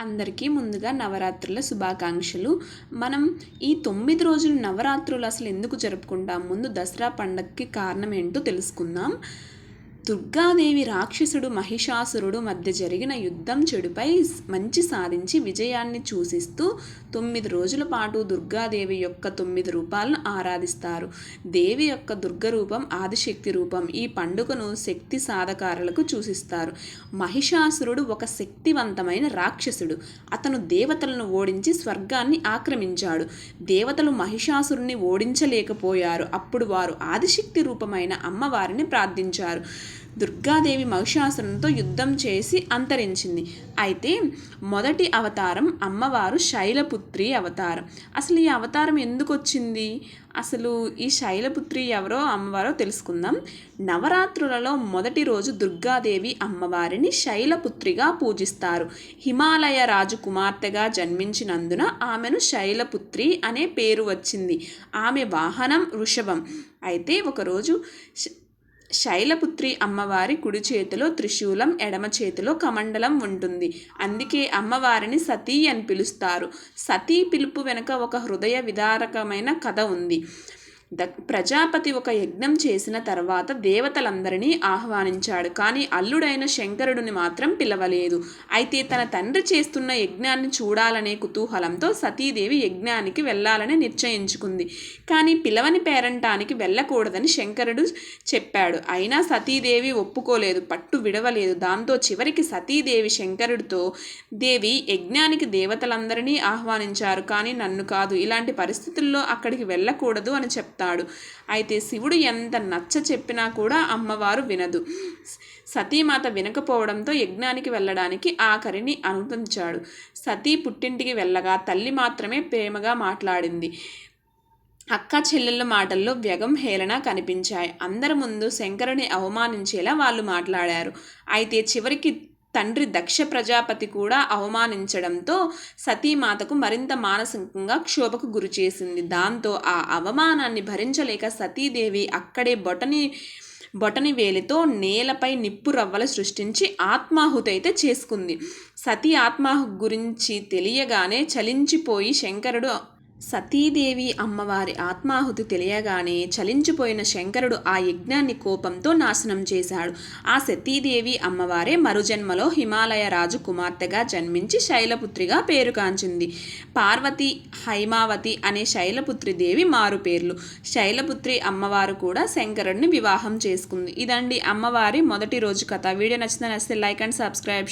అందరికీ ముందుగా నవరాత్రుల శుభాకాంక్షలు. మనం ఈ తొమ్మిది రోజులు నవరాత్రులు అసలు ఎందుకు జరుపుకుంటాం? ముందు దసరా పండగకి కారణం ఏంటో తెలుసుకుందాం. దుర్గాదేవి రాక్షసుడు మహిషాసురుడు మధ్య జరిగిన యుద్ధం చెడుపై మంచి సాధించి విజయాన్ని చూసిస్తూ తొమ్మిది రోజుల పాటు దుర్గాదేవి యొక్క తొమ్మిది రూపాలను ఆరాధిస్తారు. దేవి యొక్క దుర్గ రూపం ఆదిశక్తి రూపం ఈ పండుగను శక్తి సాధకారులకు చూసిస్తారు. మహిషాసురుడు ఒక శక్తివంతమైన రాక్షసుడు. అతను దేవతలను ఓడించి స్వర్గాన్ని ఆక్రమించాడు. దేవతలు మహిషాసురుని ఓడించలేకపోయారు. అప్పుడు వారు ఆదిశక్తి రూపమైన అమ్మవారిని ప్రార్థించారు. దుర్గాదేవి మహిషాసురంతో యుద్ధం చేసి అంతరించింది. అయితే మొదటి అవతారం అమ్మవారు శైలపుత్రి అవతారం. అసలు ఈ అవతారం ఎందుకు వచ్చింది? అసలు ఈ శైలపుత్రి ఎవరో అమ్మవారో తెలుసుకుందాం. నవరాత్రులలో మొదటి రోజు దుర్గాదేవి అమ్మవారిని శైలపుత్రిగా పూజిస్తారు. హిమాలయ రాజు కుమార్తెగా జన్మించినందున ఆమెను శైలపుత్రి అనే పేరు వచ్చింది. ఆమె వాహనం వృషభం. అయితే ఒకరోజు శైలపుత్రి అమ్మవారి కుడి చేతిలో త్రిశూలం ఎడమ చేతిలో కమండలం ఉంటుంది. అందుకే అమ్మవారిని సతీ అని పిలుస్తారు. సతీ పిలుపు వెనుక ఒక హృదయ విదారకమైన కథ ఉంది. ద ప్రజాపతి ఒక యజ్ఞం చేసిన తర్వాత దేవతలందరినీ ఆహ్వానించాడు. కానీ అల్లుడైన శంకరుడిని మాత్రం పిలవలేదు. అయితే తన తండ్రి చేస్తున్న యజ్ఞాన్ని చూడాలనే కుతూహలంతో సతీదేవి యజ్ఞానికి వెళ్ళాలని నిశ్చయించుకుంది. కానీ పిలవని పేరంటానికి వెళ్ళకూడదని శంకరుడు చెప్పాడు. అయినా సతీదేవి ఒప్పుకోలేదు పట్టు విడవలేదు. దాంతో చివరికి సతీదేవి శంకరుడితో దేవి యజ్ఞానికి దేవతలందరినీ ఆహ్వానించారు. కానీ నన్ను కాదు. ఇలాంటి పరిస్థితుల్లో అక్కడికి వెళ్ళకూడదు అని చెప్పారు చెప్తాడు. అయితే శివుడు ఎంత నచ్చ చెప్పినా కూడా అమ్మవారు వినదు. సతీమాత వినకపోవడంతో యజ్ఞానికి వెళ్ళడానికి ఆఖరిని అనుమతించాడు. సతీ పుట్టింటికి వెళ్ళగా తల్లి మాత్రమే ప్రేమగా మాట్లాడింది. అక్క చెల్లెళ్ళ మాటల్లో వ్యగం హేళన కనిపించాయి. అందరి ముందు శంకరుని అవమానించేలా వాళ్ళు మాట్లాడారు. అయితే చివరికి తండ్రి దక్ష ప్రజాపతి కూడా అవమానించడంతో సతీమాతకు మరింత మానసికంగా క్షోభకు గురిచేసింది. దాంతో ఆ అవమానాన్ని భరించలేక సతీదేవి అక్కడే బొటని బొటని వేలితో నేలపై నిప్పు రవ్వలు సృష్టించి ఆత్మాహుతి అయితే చేసుకుంది. సతీ ఆత్మాహు గురించి తెలియగానే చలించిపోయి శంకరుడు సతీదేవి అమ్మవారి ఆత్మాహుతి తెలియగానే చలించిపోయిన శంకరుడు ఆ యజ్ఞాన్ని కోపంతో నాశనం చేశాడు. ఆ సతీదేవి అమ్మవారే మరుజన్మలో హిమాలయ రాజు కుమార్తెగా జన్మించి శైలపుత్రిగా పేరుకాంచింది పార్వతి హైమావతి అనే శైలపుత్రి దేవి మారు పేర్లు. శైలపుత్రి అమ్మవారు కూడా శంకరుడిని వివాహం చేసుకుంది. ఇదండి అమ్మవారి మొదటి రోజు కథ. వీడియో నచ్చిన నచ్చితే లైక్ అండ్ సబ్స్క్రైబ్.